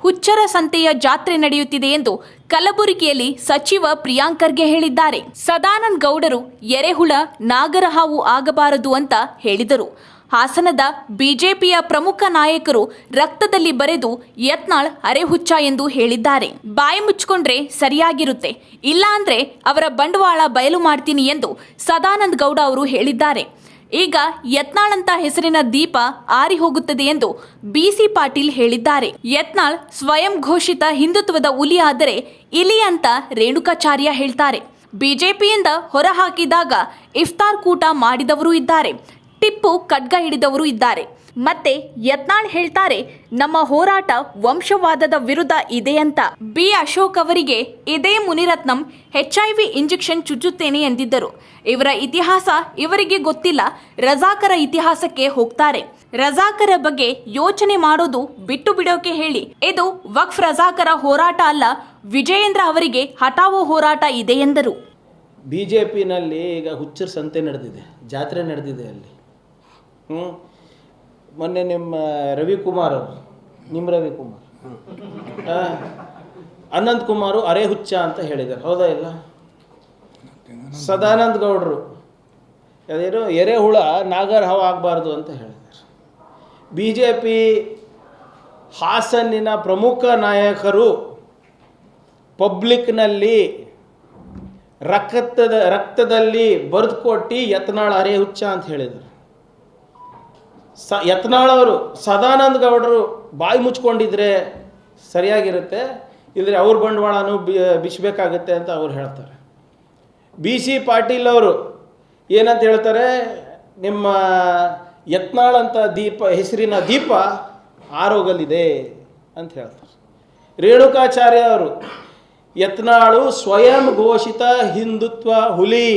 ಹುಚ್ಚರ ಸಂತೆಯ ಜಾತ್ರೆ ನಡೆಯುತ್ತಿದೆ ಎಂದು ಕಲಬುರಗಿಯಲ್ಲಿ ಸಚಿವ ಪ್ರಿಯಾಂಕರ್ಗೆ ಹೇಳಿದ್ದಾರೆ. ಸದಾನಂದ ಗೌಡರು ಎರೆಹುಳ, ನಾಗರಹಾವು ಆಗಬಾರದು ಅಂತ ಹೇಳಿದರು. ಹಾಸನದ ಬಿಜೆಪಿಯ ಪ್ರಮುಖ ನಾಯಕರು ರಕ್ತದಲ್ಲಿ ಬರೆದು ಯತ್ನಾಳ್ ಅರೆಹುಚ್ಚ ಎಂದು ಹೇಳಿದ್ದಾರೆ. ಬಾಯಿ ಮುಚ್ಚಿಕೊಂಡ್ರೆ ಸರಿಯಾಗಿರುತ್ತೆ. ಇಲ್ಲಾಂದ್ರೆ ಅವರ ಬಂಡವಾಳ ಬಯಲು ಮಾಡ್ತೀನಿ ಎಂದು ಸದಾನಂದ ಗೌಡ ಅವರು ಹೇಳಿದ್ದಾರೆ. ಈಗ ಯತ್ನಾಳ್ ಅಂತ ಹೆಸರಿನ ದೀಪ ಆರಿ ಹೋಗುತ್ತದೆ ಎಂದು ಬಿಸಿ ಪಾಟೀಲ್ ಹೇಳಿದ್ದಾರೆ. ಯತ್ನಾಳ್ ಸ್ವಯಂ ಘೋಷಿತ ಹಿಂದುತ್ವದ ಹುಲಿ ಆದರೆ ಇಲಿ ಅಂತ ರೇಣುಕಾಚಾರ್ಯ ಹೇಳ್ತಾರೆ. ಬಿಜೆಪಿಯಿಂದ ಹೊರಹಾಕಿದಾಗ ಇಫ್ತಾರ್ ಕೂಟ ಮಾಡಿದವರು ಇದ್ದಾರೆ. ಟಿಪ್ಪು ಖಡ್ಗ ಹಿಡಿದವರು ಇದ್ದಾರೆ. ಮತ್ತೆ ಯತ್ನಾಳ್ ಹೇಳ್ತಾರೆ, ನಮ್ಮ ಹೋರಾಟ ವಂಶವಾದದ ವಿರುದ್ಧ ಇದೆ ಅಂತ. ಬಿ. ಅಶೋಕ್ ಅವರಿಗೆ ಇದೇ Munirathnam H I V injection ಚುಚ್ಚುತ್ತೇನೆ ಎಂದಿದ್ದರು. ಇವರ ಇತಿಹಾಸ ಇವರಿಗೆ ಗೊತ್ತಿಲ್ಲ, ರಜಾಕರ ಇತಿಹಾಸಕ್ಕೆ ಹೋಗ್ತಾರೆ. ರಜಾಕರ ಬಗ್ಗೆ ಯೋಚನೆ ಮಾಡೋದು ಬಿಟ್ಟು ಬಿಡೋಕೆ ಹೇಳಿ. ಇದು ವಕ್ಫ್ ರಜಾಕರ ಹೋರಾಟ ಅಲ್ಲ, ವಿಜಯೇಂದ್ರ ಅವರಿಗೆ ಹಠಾವೋ ಹೋರಾಟ ಇದೆ ಎಂದರು. ಬಿ ಜೆ ಪಿನಲ್ಲಿ ಈಗ ಹುಚ್ಚರ ಸಂತೆ ನಡೆದಿದೆ, ಜಾತ್ರೆ ನಡೆದಿದೆ ಅಲ್ಲಿ. ಹ್ಞೂ ಮೊನ್ನೆ ನಿಮ್ಮ ರವಿಕುಮಾರ್ ಅವರು ನಿಮ್ಮ ರವಿಕುಮಾರ್. ಕುಮಾರ್ ಅನಂತ್ ಕುಮಾರು ಅರೆ ಹುಚ್ಚ ಅಂತ ಹೇಳಿದ್ದಾರೆ. ಹೌದಾ ಇಲ್ಲ? ಸದಾನಂದ ಗೌಡರು. ಅದೇನು ಎರೆಹುಳ ನಾಗರ ಹಾವು ಆಗಬಾರ್ದು ಅಂತ ಹೇಳಿದ್ದಾರೆ. ಬಿ ಜೆ ಪಿ ಹಾಸನ್ನಿನ ಪ್ರಮುಖ ನಾಯಕರು ಪಬ್ಲಿಕ್ನಲ್ಲಿ ರಕ್ತದ, ರಕ್ತದಲ್ಲಿ ಬರೆದುಕೊಟ್ಟು ಯತ್ನಾಳ್ ಅರೆ ಹುಚ್ಚ ಅಂತ ಹೇಳಿದರು ಸ ಯತ್ನಾಳವರು ಸದಾನಂದ ಗೌಡರು ಬಾಯಿ ಮುಚ್ಕೊಂಡಿದ್ರೆ ಸರಿಯಾಗಿರುತ್ತೆ. ಇಲ್ಲದ್ರೆ ಅವ್ರ ಬಂಡವಾಳನೂ ಬಿಚ್ಚಬೇಕಾಗತ್ತೆ ಅಂತ ಅವ್ರು ಹೇಳ್ತಾರೆ. ಬಿ ಸಿ ಪಾಟೀಲ್ ಅವರು ಏನಂತ ಹೇಳ್ತಾರೆ, ನಿಮ್ಮ ಯತ್ನಾಳ್ ಅಂತ ದೀಪ, ಹೆಸರಿನ ದೀಪ ಆರೋಗಲಿದೆ ಅಂತ ಹೇಳ್ತಾರೆ. ರೇಣುಕಾಚಾರ್ಯ ಅವರು, ಯತ್ನಾಳು ಸ್ವಯಂ ಘೋಷಿತ ಹಿಂದುತ್ವ ಹುಲಿ,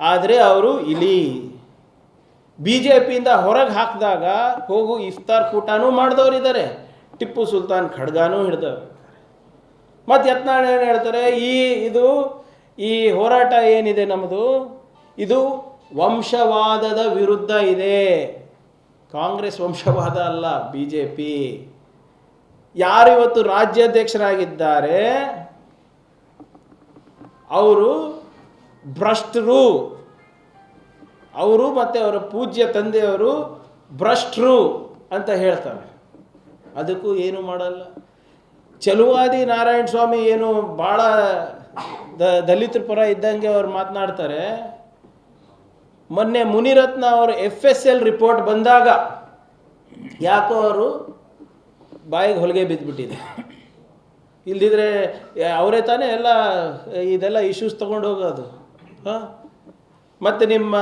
ಆದರೆ ಅವರು ಇಲಿ. ಬಿ ಜೆ ಪಿಯಿಂದ ಹೊರಗೆ ಹಾಕಿದಾಗ ಹೋಗು ಇಫ್ತಾರ್ ಕೂಟನೂ ಮಾಡಿದವರಿದ್ದಾರೆ ಟಿಪ್ಪು ಸುಲ್ತಾನ್ ಖಡ್ಗಾನೂ ಹಿಡ್ದವ್ರು. ಮತ್ತು ಯತ್ನಾಳ್ ಏನು ಹೇಳ್ತಾರೆ, ಈ ಇದು, ಈ ಹೋರಾಟ ಏನಿದೆ ನಮ್ಮದು ಇದು ವಂಶವಾದದ ವಿರುದ್ಧ ಇದೆ. ಕಾಂಗ್ರೆಸ್ ವಂಶವಾದ ಅಲ್ಲ ಬಿ ಜೆ ಪಿ ಯಾರು ಇವತ್ತು ರಾಜ್ಯಾಧ್ಯಕ್ಷರಾಗಿದ್ದಾರೆ? ಅವರು ಭ್ರಷ್ಟರು. ಅವರು ಮತ್ತು ಅವರ ಪೂಜ್ಯ ತಂದೆಯವರು ಭ್ರಷ್ಟರು ಅಂತ ಹೇಳ್ತಾರೆ. ಅದಕ್ಕೂ ಏನು ಮಾಡಲ್ಲ. ಚಲುವಾದಿ ನಾರಾಯಣ ಸ್ವಾಮಿ ಏನು ಭಾಳ ದ ಪರ ಇದ್ದಂಗೆ ಅವ್ರು ಮಾತನಾಡ್ತಾರೆ. ಮೊನ್ನೆ ಮುನಿರತ್ನ ಅವರ ಎಫ್ ಎಸ್ ಎಲ್ ರಿಪೋರ್ಟ್ ಬಂದಾಗ ಯಾಕೋ ಅವರು ಬಾಯಿಗೆ ಹೊಲಿಗೆ ಬಿದ್ದುಬಿಟ್ಟಿದೆ ಇಲ್ದಿದ್ರೆ, ಅವರೇ ತಾನೇ ಎಲ್ಲ ಇದೆಲ್ಲ ಇಶ್ಯೂಸ್ ತೊಗೊಂಡು ಹೋಗೋದು ಹಾಂ? ಮತ್ತು ನಿಮ್ಮ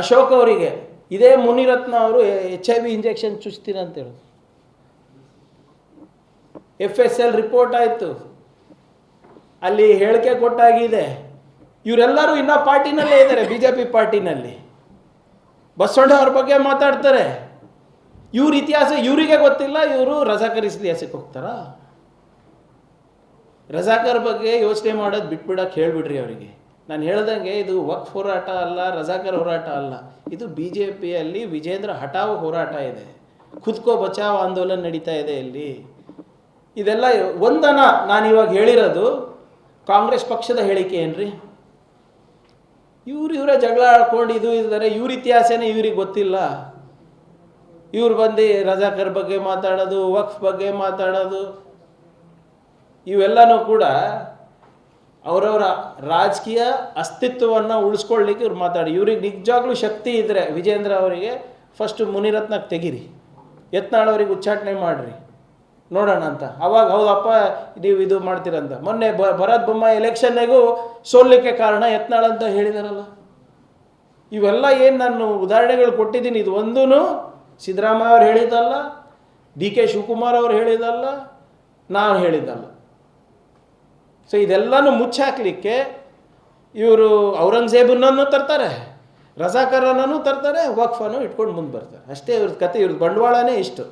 ಅಶೋಕ್ ಅವರಿಗೆ, ಇದೇ ಮುನಿರತ್ನ ಅವರು ಎಚ್ ಐ ವಿ ಇಂಜೆಕ್ಷನ್ ಚುಚ್ತೀರ ಅಂತ ಹೇಳಿದ್ರು ಎಫ್ ಎಸ್ ಎಲ್ ರಿಪೋರ್ಟ್ ಆಯಿತು. ಅಲ್ಲಿ ಹೇಳಿಕೆ ಕೊಟ್ಟಾಗಿದೆ. ಇವರೆಲ್ಲರೂ ಇನ್ನೂ ಪಾರ್ಟಿನಲ್ಲೇ ಇದ್ದಾರೆ ಬಿ ಜೆ ಪಿ ಪಾರ್ಟಿನಲ್ಲಿ. ಬಸವಣ್ಣ ಅವ್ರ ಬಗ್ಗೆ ಮಾತಾಡ್ತಾರೆ. ಇವ್ರ ಇತಿಹಾಸ ಇವರಿಗೆ ಗೊತ್ತಿಲ್ಲ, ಇವರು ರಜಾಕರ್ ಇತಿಹಾಸಕ್ಕೆ ಹೋಗ್ತಾರಾ? ರಜಾಕರ್ ಬಗ್ಗೆ ಯೋಚನೆ ಮಾಡೋದು ಬಿಟ್ಬಿಡಕ್ಕೆ ಹೇಳ್ಬಿಡ್ರಿ ಅವರಿಗೆ. ನಾನು ಹೇಳ್ದಂಗೆ ಇದು ವಕ್ಫ್ ಹೋರಾಟ ಅಲ್ಲ, ರಜಾಕರ್ ಹೋರಾಟ ಅಲ್ಲ. ಇದು ಬಿ ಜೆ ಪಿಯಲ್ಲಿ ವಿಜೇಂದ್ರ ಹಠಾವ್ ಹೋರಾಟ ಇದೆ. ಖುದ್ಕೋ ಬಚಾವ್ ಆಂದೋಲನ ನಡೀತಾ ಇದೆ ಇಲ್ಲಿ. ಇದೆಲ್ಲ ಒಂದನ ನಾನು ಇವಾಗ ಹೇಳಿರೋದು, ಕಾಂಗ್ರೆಸ್ ಪಕ್ಷದ ಹೇಳಿಕೆ ಏನ್ರಿ? ಇವ್ರು ಇವರೇ ಜಗಳ ಆಡ್ಕೊಂಡು ಇದು ಇದ್ದಾರೆ ಇವ್ರ ಇತಿಹಾಸನೇ ಇವ್ರಿಗೆ ಗೊತ್ತಿಲ್ಲ. ಇವ್ರು ಬಂದು ರಜಾಕರ್ ಬಗ್ಗೆ ಮಾತಾಡೋದು, ವಕ್ಫ್ ಬಗ್ಗೆ ಮಾತಾಡೋದು, ಇವೆಲ್ಲನೂ ಕೂಡ ಅವರವರ ರಾಜಕೀಯ ಅಸ್ತಿತ್ವವನ್ನು ಉಳಿಸ್ಕೊಳ್ಳಿಕ್ಕೆ ಇವ್ರು ಮಾತಾಡಿ. ಇವ್ರಿಗೆ ನಿಜವಾಗ್ಲೂ ಶಕ್ತಿ ಇದ್ದರೆ ವಿಜೇಂದ್ರ ಅವರಿಗೆ ಫಸ್ಟು ಮುನಿರತ್ನಕ್ಕೆ ತೆಗೀರಿ. ಯತ್ನಾಳವರಿಗೆ ಉಚ್ಚಾಟನೆ ಮಾಡಿರಿ. ನೋಡೋಣ ಅಂತ. ಅವಾಗ ಹೌದಪ್ಪ ನೀವು ಇದು ಮಾಡ್ತೀರಂತ. ಮೊನ್ನೆ ಬ, ಭರತ್ ಬೊಮ್ಮ ಎಲೆಕ್ಷನ್ನಿಗೂ ಸೋಲ್ಲಿಕ್ಕೆ ಕಾರಣ ಯತ್ನಾಳ ಅಂತ ಹೇಳಿದಾರಲ್ಲ. ಇವೆಲ್ಲ ಏನು ನಾನು ಉದಾಹರಣೆಗಳು ಕೊಟ್ಟಿದ್ದೀನಿ. ಇದು ಒಂದೂ ಸಿದ್ದರಾಮಯ್ಯ ಅವ್ರು ಹೇಳಿದ್ದಲ್ಲ, ಡಿ ಕೆ ಶಿವಕುಮಾರ್ ಅವ್ರು ಹೇಳಿದ್ದಲ್ಲ, ನಾನು ಹೇಳಿದ್ದಲ್ಲ. ಸೊ ಇದೆಲ್ಲನೂ ಮುಚ್ಚಾಕಲಿಕ್ಕೆ ಇವರು ಔರಂಗಜೇಬನನ್ನು ತರ್ತಾರೆ, ರಜಾಕರನನ್ನು ತರ್ತಾರೆ, ವಕ್ಫನ್ನು ಇಟ್ಕೊಂಡು ಮುಂದೆ ಬರ್ತಾರೆ. ಅಷ್ಟೇ ಇವ್ರದ್ದು ಕತೆ ಇವ್ರದ್ದು ಬಂಡವಾಳನೇ ಇಷ್ಟು.